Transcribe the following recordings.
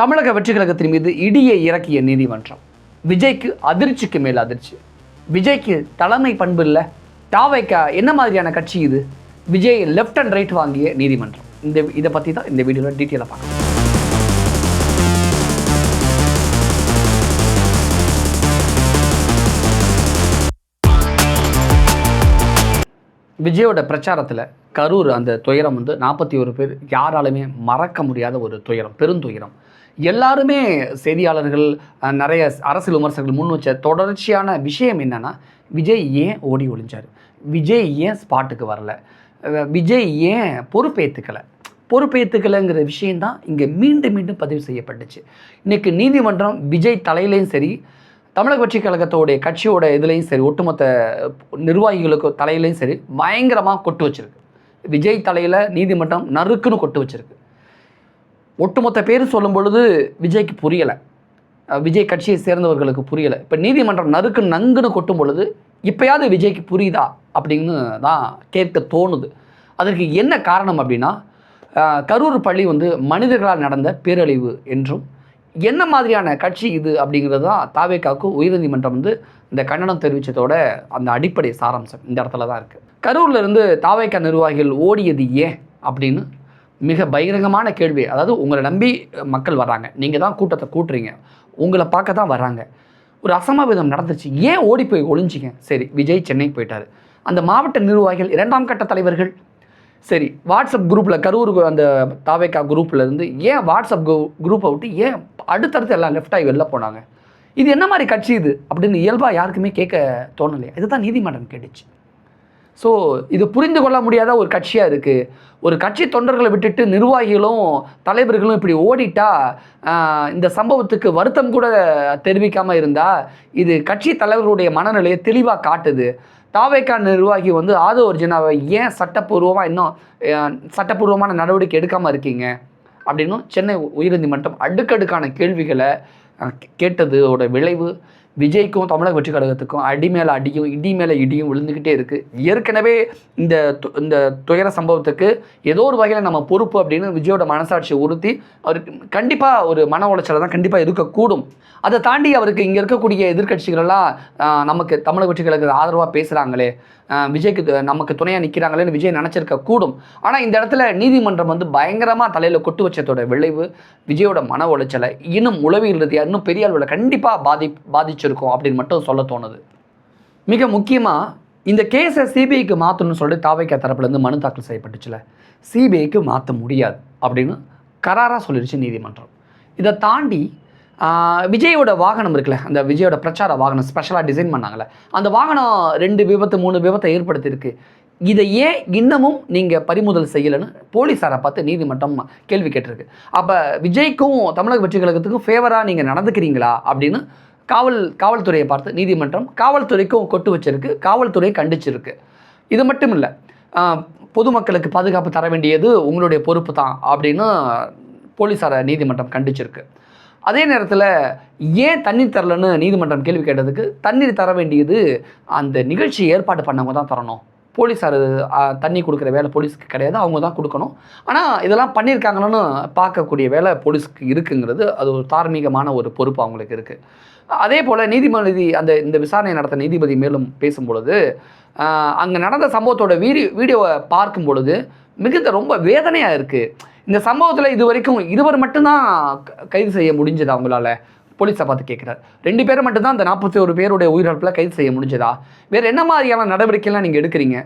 தமிழக வெற்றி கழகத்தின் மீது இடியை இறக்கிய நீதிமன்றம். விஜய்க்கு அதிர்ச்சிக்கு மேல் அதிர்ச்சி. விஜய்க்கு தலைமை பண்பு இல்லை. தாவைக்கா என்ன மாதிரியான கட்சி இது? விஜய் லெஃப்ட் அண்ட் ரைட் வாங்கிய நீதிமன்றம். இந்த இதை பற்றி தான் இந்த வீடியோவில் டீட்டெயிலாக பார்க்கலாம். விஜயோட பிரச்சாரத்தில் கரூர் அந்த துயரம் வந்து நாற்பத்தி ஒரு பேர் யாராலுமே மறக்க முடியாத ஒரு துயரம் பெருந்துயரம். எல்லாருமே செய்தியாளர்கள் நிறைய அரசியல் விமர்சகர்கள் முன் வச்ச தொடர்ச்சியான விஷயம் என்னன்னா விஜய் ஏன் ஓடி ஒளிஞ்சார்? விஜய் ஏன் ஸ்பாட்டுக்கு வரல? விஜய் ஏன் பொறுப்பேற்றுக்கலை பொறுப்பேற்றுக்கலைங்கிற விஷயந்தான் இங்கே மீண்டும் மீண்டும் பதிவு செய்யப்பட்டுச்சு. இன்றைக்கு நீதிமன்றம் விஜய் தலையிலையும் சரி தமிழக கட்சி கழகத்தோடைய கட்சியோட இதுலேயும் சரி ஒட்டுமொத்த நிர்வாகிகளுக்கு தலையிலையும் சரி பயங்கரமாக கொட்டு வச்சிருக்கு. விஜய் தலையில் நீதிமன்றம் நறுக்குன்னு கொட்டு வச்சிருக்கு. ஒட்டுமொத்த பேர் சொல்லும் பொழுது விஜய்க்கு புரியலை. விஜய் கட்சியை சேர்ந்தவர்களுக்கு புரியலை. இப்போ நீதிமன்றம் நறுக்கு நங்குன்னு கொட்டும் பொழுது இப்போயாவது விஜய்க்கு புரியுதா அப்படின்னு தான் கேட்க தோணுது. அதற்கு என்ன காரணம் அப்படின்னா கரூர் பள்ளி வந்து மனிதர்களால் நடந்த பேரழிவு என்றும் என்ன மாதிரியான கட்சி இது அப்படிங்கிறது தான் தாவேக்காவுக்கு உயர்நீதிமன்றம் வந்து இந்த கண்டனம் தெரிவித்ததோட அந்த அடிப்படை சாராம்சம் இந்த இடத்துல தான் இருக்குது கரூரில் இருந்து தாவேக்கா நிர்வாகிகள் ஓடியது ஏன் அப்படின்னு மிக பகிரங்கமான கேள்வி. அதாவது உங்களை நம்பி மக்கள் வர்றாங்க. நீங்கள் தான் கூட்டத்தை கூட்டுறீங்க. உங்களை பார்க்க தான் வர்றாங்க. ஒரு அசமவிதம் நடந்துச்சு. ஏன் ஓடி போய் ஒளிஞ்சிங்க? சரி விஜய் சென்னைக்கு போயிட்டார். அந்த மாவட்ட நிர்வாகிகள் இரண்டாம் கட்ட தலைவர்கள் சரி வாட்ஸ்அப் குரூப்பில் கரூர் அந்த தாவேக்கா குரூப்பில் இருந்து ஏன் வாட்ஸ்அப் குரூப்பை விட்டு ஏன் அடுத்தடுத்து எல்லாம் லெஃப்ட் ஆகி வெளில போனாங்க? இது என்ன மாதிரி கட்சி இது? அப்படின்னு இயல்பாக யாருக்குமே கேட்க தோணலையா. இதுதான் நீதிமன்றம் கேட்டுச்சு. ஸோ இது புரிந்து கொள்ள முடியாத ஒரு கட்சியாக இருக்குது ஒரு கட்சி தொண்டர்களை விட்டுட்டு நிர்வாகிகளும் தலைவர்களும் இப்படி ஓடிட்டா இந்த சம்பவத்துக்கு வருத்தம் கூட தெரிவிக்காமல் இருந்தால் இது கட்சி தலைவர்களுடைய மனநிலையை தெளிவாக காட்டுது. தாவேக்கா நிர்வாகி வந்து ஆதோ ஒரிஜினாவை ஏன் சட்டப்பூர்வமாக இன்னும் சட்டப்பூர்வமான நடவடிக்கை எடுக்காமல் இருக்கீங்க? அப்படின்னும் சென்னை உயர்நீதிமன்றம் அடுக்கடுக்கான கேள்விகளை கேட்டதோட விளைவு விஜய்க்கும் தமிழக வெற்றி கழகத்துக்கும் அடி மேலே அடியும் இடி மேலே இடியும் விழுந்துக்கிட்டே இருக்குது ஏற்கனவே இந்த து- இந்த துயர சம்பவத்துக்கு ஏதோ ஒரு வகையில் நம்ம பொறுப்பு அப்படின்னு விஜயோட மனசாட்சியை உறுத்தி அவருக்கு கண்டிப்பாக ஒரு மன உளைச்சலை தான் கண்டிப்பாக இருக்கக்கூடும் அதை தாண்டி அவருக்கு இங்கே இருக்கக்கூடிய எதிர்க்கட்சிகளெல்லாம் நமக்கு தமிழக வெற்றி கழகத்துக்கு ஆதரவாக பேசுகிறாங்களே விஜய்க்கு நமக்கு துணையாக நிற்கிறாங்களேன்னு விஜய் நினச்சிருக்க கூடும். ஆனால் இந்த இடத்துல நீதிமன்றம் வந்து பயங்கரமாக தலையில் கொட்டு வச்சதோட விளைவு விஜயோட மன உளைச்சலை இன்னும் உளவியல் ரீதியாக இன்னும் பெரிய அளவில் கண்டிப்பாக பாதி பாதிச்சிருக்கும் அப்படின்னு மட்டும் சொல்ல தோணுது. மிக முக்கியமாக இந்த கேஸை சிபிஐக்கு மாற்றணும்னு சொல்லிட்டு தாவைக்கா தரப்புலேருந்து மனு தாக்கல் செய்யப்பட்டுச்சுல. சிபிஐக்கு மாற்ற முடியாது அப்படின்னு கராராக சொல்லிடுச்சு நீதிமன்றம். இதை தாண்டி விஜயோட வாகனம் இருக்குல்ல அந்த விஜயோட பிரச்சார வாகனம் ஸ்பெஷலாக டிசைன் பண்ணாங்கல்ல அந்த வாகனம் ரெண்டு விபத்து மூணு விபத்தை ஏற்படுத்தியிருக்கு. இதை ஏன் இன்னமும் நீங்கள் பறிமுதல் செய்யலைன்னு போலீஸாரை பார்த்து நீதிமன்றம் கேள்வி கேட்டிருக்கு. அப்போ விஜய்க்கும் தமிழக வெற்றி கழகத்துக்கும் ஃபேவராக நீங்கள் நடந்துக்கிறீங்களா அப்படின்னு காவல் காவல்துறையை பார்த்து நீதிமன்றம் காவல்துறைக்கும் கொட்டு வச்சிருக்கு காவல்துறை கண்டிச்சிருக்கு. இது மட்டும் இல்லை பொதுமக்களுக்கு பாதுகாப்பு தர வேண்டியது உங்களுடைய பொறுப்பு தான் அப்படின்னு போலீஸாரை நீதிமன்றம் கண்டிச்சிருக்கு. அதே நேரத்தில் ஏன் தண்ணீர் தரலன்னு நீதிமன்றம் கேள்வி கேட்டதுக்கு தண்ணீர் தர வேண்டியது அந்த நிகழ்ச்சி ஏற்பாடு பண்ணவங்க தான் தரணும். போலீஸார் தண்ணி கொடுக்குற வேலை போலீஸுக்கு கிடையாது அவங்க தான் கொடுக்கணும். ஆனால் இதெல்லாம் பண்ணியிருக்காங்களான்னு பார்க்கக்கூடிய வேலை போலீஸுக்கு இருக்குங்கிறது அது ஒரு தார்மீகமான ஒரு பொறுப்பு அவங்களுக்கு இருக்குது அதே போல் நீதிபதி அந்த இந்த விசாரணை நடத்த நீதிபதி மேலும் பேசும்பொழுது அங்கே நடந்த சம்பவத்தோட வீடியோ வீடியோவை பார்க்கும் பொழுது மிகுந்த ரொம்ப வேதனையாக இருக்குது இந்த சம்பவத்தில் இது வரைக்கும் இருவர் மட்டும்தான் கைது செய்ய முடிஞ்சது அவங்களால போலீஸை பார்த்து கேட்குறாரு ரெண்டு பேரை மட்டும்தான் அந்த நாற்பத்தி ஒரு பேருடைய உயிரிழப்பில் கைது செய்ய முடிஞ்சதா? வேறு என்ன மாதிரியான நடவடிக்கைலாம் நீங்கள் எடுக்கிறீங்க?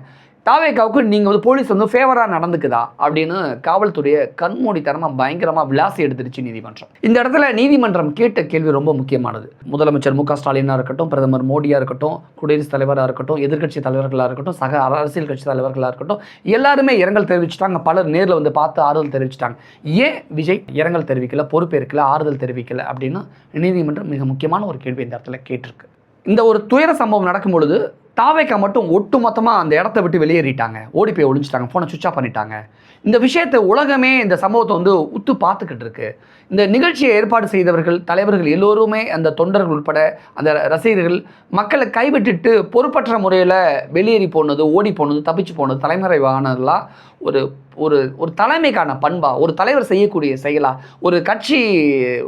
தாவேக்காவுக்கு நீங்கள் வந்து போலீஸ் வந்து ஃபேவராக நடந்துக்குதா அப்படின்னு காவல்துறையை கண்மூடித்தனமாக பயங்கரமாக விளாசி எடுத்துருச்சு நீதிமன்றம். இந்த இடத்துல நீதிமன்றம் கேட்ட கேள்வி ரொம்ப முக்கியமானது. முதலமைச்சர் மு க ஸ்டாலினாக இருக்கட்டும் பிரதமர் மோடியாக இருக்கட்டும் குடியரசுத் தலைவராக இருக்கட்டும் எதிர்க்கட்சி தலைவர்களாக இருக்கட்டும் சக அரசியல் கட்சி தலைவர்களாக இருக்கட்டும் எல்லாருமே இரங்கல் தெரிவிச்சிட்டாங்க. பலர் நேரில் வந்து பார்த்து ஆறுதல் தெரிவிச்சிட்டாங்க. ஏன் விஜய் இரங்கல் தெரிவிக்கல பொறுப்பேற்கல ஆறுதல் தெரிவிக்கல அப்படின்னு நீதிமன்றம் மிக முக்கியமான ஒரு கேள்வி இந்த இடத்துல கேட்டிருக்கு. இந்த ஒரு துயர சம்பவம் நடக்கும் பொழுது தாவேக்கா மட்டும் ஒட்டு மொத்தமாக அந்த இடத்த விட்டு வெளியேறிட்டாங்க. ஓடி போய் ஒழிஞ்சிட்டாங்க ஃபோனை சுவிச் ஆஃப் பண்ணிட்டாங்க. இந்த விஷயத்தை உலகமே இந்த சம்பவத்தை வந்து உத்து பார்த்துக்கிட்டு இருக்கு. இந்த நிகழ்ச்சியை ஏற்பாடு செய்தவர்கள் தலைவர்கள் எல்லோருமே அந்த தொண்டர்கள் உட்பட அந்த ரசிகர்கள் மக்களை கைவிட்டுட்டு பொறுப்பற்ற முறையில் வெளியேறி போனது ஓடி போனது தப்பிச்சு போனது தலைமறைவானதெல்லாம் ஒரு ஒரு ஒரு தலைமைக்கான பண்பா ஒரு தலைவர் செய்யக்கூடிய செயலா ஒரு கட்சி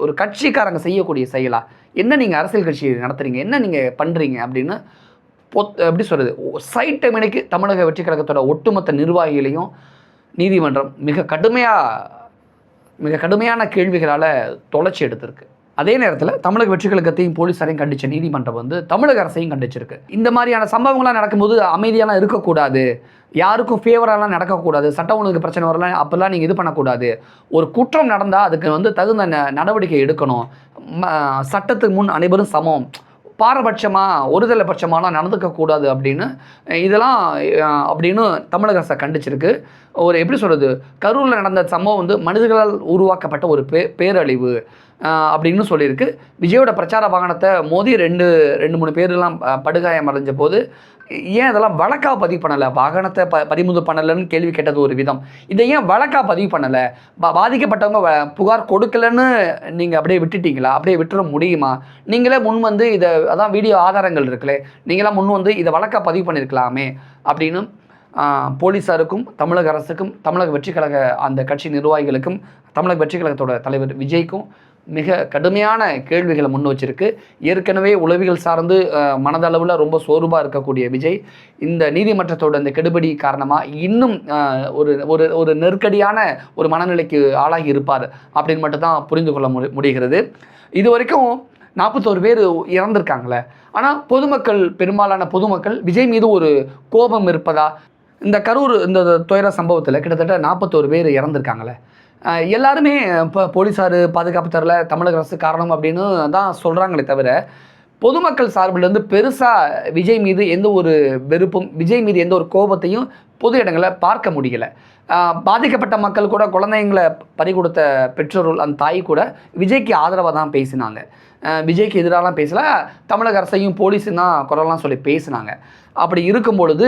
ஒரு கட்சிக்காரங்க செய்யக்கூடிய செயலா? என்ன நீங்கள் அரசியல் கட்சி நடத்துறீங்க? என்ன நீங்கள் பண்ணுறீங்க அப்படின்னு பொத் எப்படி சொல்கிறது சைட்டை மணிக்கு தமிழக வெற்றி கழகத்தோட ஒட்டுமொத்த நிர்வாகிகளையும் நீதிமன்றம் மிக கடுமையாக மிக கடுமையான கேள்விகளால் தொலைச்சி எடுத்திருக்கு. அதே நேரத்தில் தமிழக வெற்றி கழகத்தையும் போலீஸாரையும் கண்டிச்ச நீதிமன்றம் வந்து தமிழக அரசையும் கண்டிச்சிருக்கு. இந்த மாதிரியான சம்பவங்கள்லாம் நடக்கும்போது அமைதியெல்லாம் இருக்கக்கூடாது. யாருக்கும் ஃபேவரெல்லாம் நடக்கக்கூடாது. சட்டம் ஒழுங்கு பிரச்சனை வரலாம் அப்போல்லாம் நீங்கள் இது பண்ணக்கூடாது. ஒரு குற்றம் நடந்தால் அதுக்கு வந்து தகுந்த ந- நடவடிக்கை எடுக்கணும். ம- சட்டத்துக்கு முன் அனைவரும் சமம். பாரபட்சமாக ஒருதலை பட்சமாலாம் நடந்துக்கக்கூடாது அப்படின்னு இதெல்லாம் அப்படின்னு தமிழக அரசை கண்டிச்சிருக்கு. ஒரு எப்படி சொல்கிறது கரூரில் நடந்த சம்பவம் வந்து மனிதர்களால் உருவாக்கப்பட்ட ஒரு பே பேரழிவு. அப்படின்னு சொல்லியிருக்கு. விஜயோட பிரச்சார வாகனத்தை மோதி ரெண்டு ரெண்டு மூணு பேர்லாம் படுகாயம் அடைஞ்ச போது ஏன் இதெல்லாம் வழக்காக பதிவு பண்ணலை? வாகனத்தை ப பறிமுதல் பண்ணலைன்னு கேள்வி கேட்டது ஒரு விதம். இதை ஏன் வழக்காக பதிவு பண்ணலை? பா பாதிக்கப்பட்டவங்க வ- புகார் கொடுக்கலன்னு நீங்கள் அப்படியே விட்டுட்டீங்களா? அப்படியே விட்டுற முடியுமா? நீங்களே முன் வந்து இதை அதான் வீடியோ ஆதாரங்கள் இருக்குல்ல நீங்களாம் முன் வந்து இதை வழக்காக பதிவு பண்ணியிருக்கலாமே? அப்படின்னு போலீஸாருக்கும் தமிழக அரசுக்கும் தமிழக வெற்றி கழக அந்த கட்சி நிர்வாகிகளுக்கும் தமிழக வெற்றி கழகத்தோட தலைவர் விஜய்க்கும் மிக கடுமையான கேள்விகளை முன் வச்சிருக்கு. ஏற்கனவே உளவிகள் சார்ந்து மனதளவில் ரொம்ப சோர்வாக இருக்கக்கூடிய விஜய் இந்த நீதிமன்றத்தோட இந்த கெடுபடி காரணமாக இன்னும் ஒரு ஒரு ஒரு நெருக்கடியான ஒரு மனநிலைக்கு ஆளாகி இருப்பார் அப்படின்னு மட்டும் தான் புரிந்து கொள்ள முடி முடிகிறது. இது வரைக்கும் நாற்பத்தோரு பேர் இறந்துருக்காங்களே. ஆனால் பொதுமக்கள் பெரும்பாலான பொதுமக்கள் விஜய் மீது ஒரு கோபம் இருப்பதா? இந்த கரூர் இந்த துயர சம்பவத்தில் கிட்டத்தட்ட நாற்பத்தோரு பேர் இறந்துருக்காங்களே. எல்லாருமே இப்போ போலீஸார் பாதுகாப்பு தரல தமிழக அரசு காரணம் அப்படின்னு தான் சொல்கிறாங்களே தவிர பொதுமக்கள் சார்பிலேருந்து பெருசாக விஜய் மீது எந்த ஒரு வெறுப்பும் விஜய் மீது எந்த ஒரு கோபத்தையும் பொது இடங்களில் பார்க்க முடியல. பாதிக்கப்பட்ட மக்கள் கூட குழந்தைங்களை பறி கொடுத்த பெற்றோர்கள் அந்த தாய் கூட விஜய்க்கு ஆதரவாக தான் பேசினாங்க. விஜய்க்கு எதிராலாம் பேசலை. தமிழக அரசையும் போலீஸும் தான் குரலாம் சொல்லி பேசினாங்க. அப்படி இருக்கும் பொழுது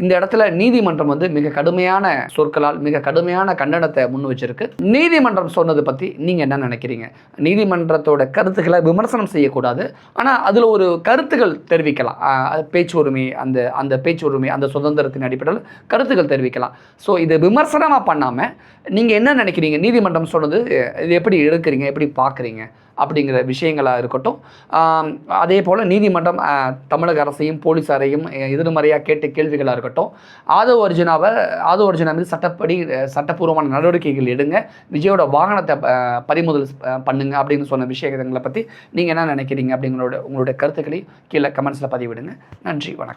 இந்த இடத்துல நீதிமன்றம் வந்து மிக கடுமையான சொற்களால் மிக கடுமையான கண்டனத்தை முன் வச்சிருக்கு. நீதிமன்றம் சொன்னது பற்றி நீங்கள் என்ன நினைக்கிறீங்க? நீதிமன்றத்தோட கருத்துக்களை விமர்சனம் செய்யக்கூடாது. ஆனால் அதில் ஒரு கருத்துக்கள் தெரிவிக்கலாம். பேச்சு உரிமை அந்த அந்த பேச்சு உரிமை அந்த சுதந்திரத்தின் அடிப்படையில் கருத்துக்கள் தெரிவிக்கலாம். ஸோ இது விமர்சனமாக பண்ணாமல் நீங்கள் என்ன நினைக்கிறீங்க? நீதிமன்றம் சொன்னது இது எப்படி எடுக்கிறீங்க எப்படி பார்க்குறீங்க? அப்படிங்கிற விஷயங்களாக இருக்கட்டும். அதே போல் நீதிமன்றம் தமிழக அரசையும் போலீஸாரையும் எதிர்மறையாக கேட்ட கேள்விகளாக இருக்கட்டும். ஆதவ அர்ஜுனாவை ஆதவ அர்ஜுனா மீது சட்டப்படி சட்டப்பூர்வமான நடவடிக்கைகள் எடுங்க. விஜயோட வாகனத்தை பறிமுதல் பண்ணுங்க அப்படின்னு சொன்ன விஷயங்களை பற்றி நீங்கள் என்ன நினைக்கிறீங்க அப்படிங்களோட உங்களுடைய கருத்துக்களை கீழே கமெண்ட்ஸில் பதிவிடுங்க. நன்றி வணக்கம்.